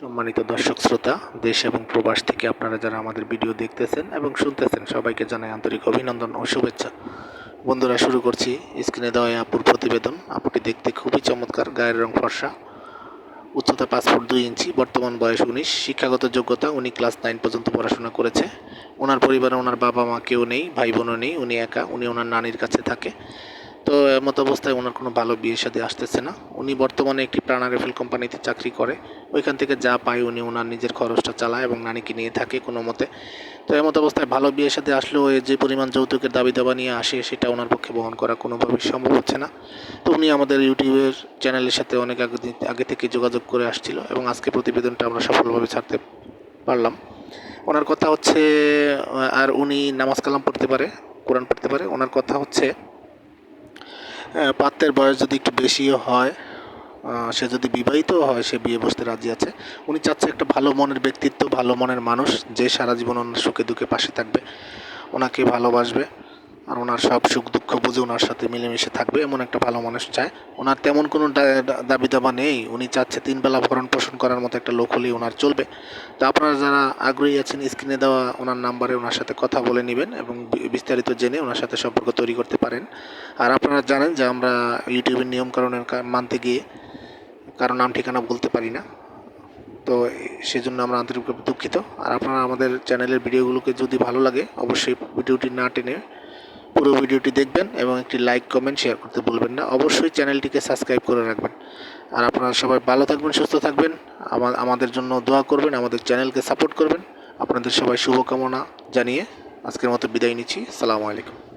সম্মানিত দর্শক শ্রোতা, দেশ এবং প্রবাস থেকে আপনারা যারা আমাদের ভিডিও দেখতেছেন এবং শুনতেছেন, সবাইকে জানাই আন্তরিক অভিনন্দন ও শুভেচ্ছা। বন্ধুরা, শুরু করছি স্ক্রিনে দেওয়া আপুর প্রতিবেদন। আপুটি দেখতে খুবই চমৎকার, গায়ের রং ফর্সা। উচ্চতা পাঁচ ফুট দুই ইঞ্চি, বর্তমান বয়স উনিশ। শিক্ষাগত যোগ্যতা, উনি ক্লাস নাইন পর্যন্ত পড়াশোনা করেছে। ওনার পরিবারে ওনার বাবা মা কেউ নেই ভাই বোনও নেই, উনি একা, উনি ওনার নানির কাছে থাকে। তো এমত অবস্থায় ওনার কোনো ভালো বিয়ে সাথে আসতেছে না। উনি বর্তমানে একটি প্রাণা রেফেল কোম্পানিতে চাকরি করে। ওইখান থেকে যা পায় উনি ওনার নিজের খরচটা চালায় এবং নানিকে নিয়ে থাকে কোনো মতে। তো এমত অবস্থায় ভালো বিয়ের সাথে আসলেও যে পরিমাণ যৌতুকের দাবি দাবা নিয়ে আসে, সেটা ওনার পক্ষে বহন করা কোনোভাবেই সম্ভব হচ্ছে না। তো উনি আমাদের ইউটিউবের চ্যানেলের সাথে অনেক আগে আগে থেকে যোগাযোগ করে আসছিল এবং আজকে প্রতিবেদনটা আমরা সফলভাবে ছাড়তে পারলাম। ওনার কথা হচ্ছে আর উনি নামাজ কালাম পড়তে পারে, কোরআন পড়তে পারে। ওনার কথা হচ্ছে পাত্রের বয়স যদি একটু বেশিও হয় সে যদি বিবাহিত হয়, সে বিয়ে বসতে রাজি আছে। উনি চাচ্ছে একটা ভালো মনের ব্যক্তিত্ব, ভালো মনের মানুষ, যে সারা জীবন ওনার সুখে দুঃখে পাশে থাকবে, ওনাকে ভালোবাসবে। আর ওনার সব সুখ দুঃখ বুঝে ওনার সাথে মিলেমিশে থাকবে, এমন একটা ভালো মানুষ চায়। ওনার তেমন কোনো দাবি দাবা নেই। উনি চাচ্ছে তিন বেলা ভরণ পোষণ করার মতো একটা লোক হলেই ওনার চলবে। তো আপনারা যারা আগ্রহী আছেন স্ক্রিনে দেওয়া ওনার নাম্বারে ওনার সাথে কথা বলে নেবেন এবং বিস্তারিত জেনে ওনার সাথে সম্পর্ক তৈরি করতে পারেন। আর আপনারা জানেন যে আমরা ইউটিউবের নিয়মকানুনের মানতে গিয়ে কারও নাম, ঠিকানা বলতে পারি না। তো সেজন্য আমরা আন্তরিকভাবে দুঃখিত। আর আপনারা আমাদের চ্যানেলের ভিডিওগুলোকে যদি ভালো লাগে, অবশ্যই ভিডিওটি না টেনে পুরো ভিডিওটি দেখবেন এবং একটি লাইক কমেন্ট শেয়ার করতে ভুলবেন না। অবশ্যই চ্যানেলটিকে সাবস্ক্রাইব করে রাখবেন। আর আপনারা সবাই ভালো থাকবেন, সুস্থ থাকবেন। আমা- আমাদের জন্য দোয়া করবেন, আমাদের চ্যানেলকে সাপোর্ট করবেন। আপনাদের সবাই শুভকামনা জানিয়ে আজকের মতো বিদায় নিচ্ছি। সালামু আলাইকুম।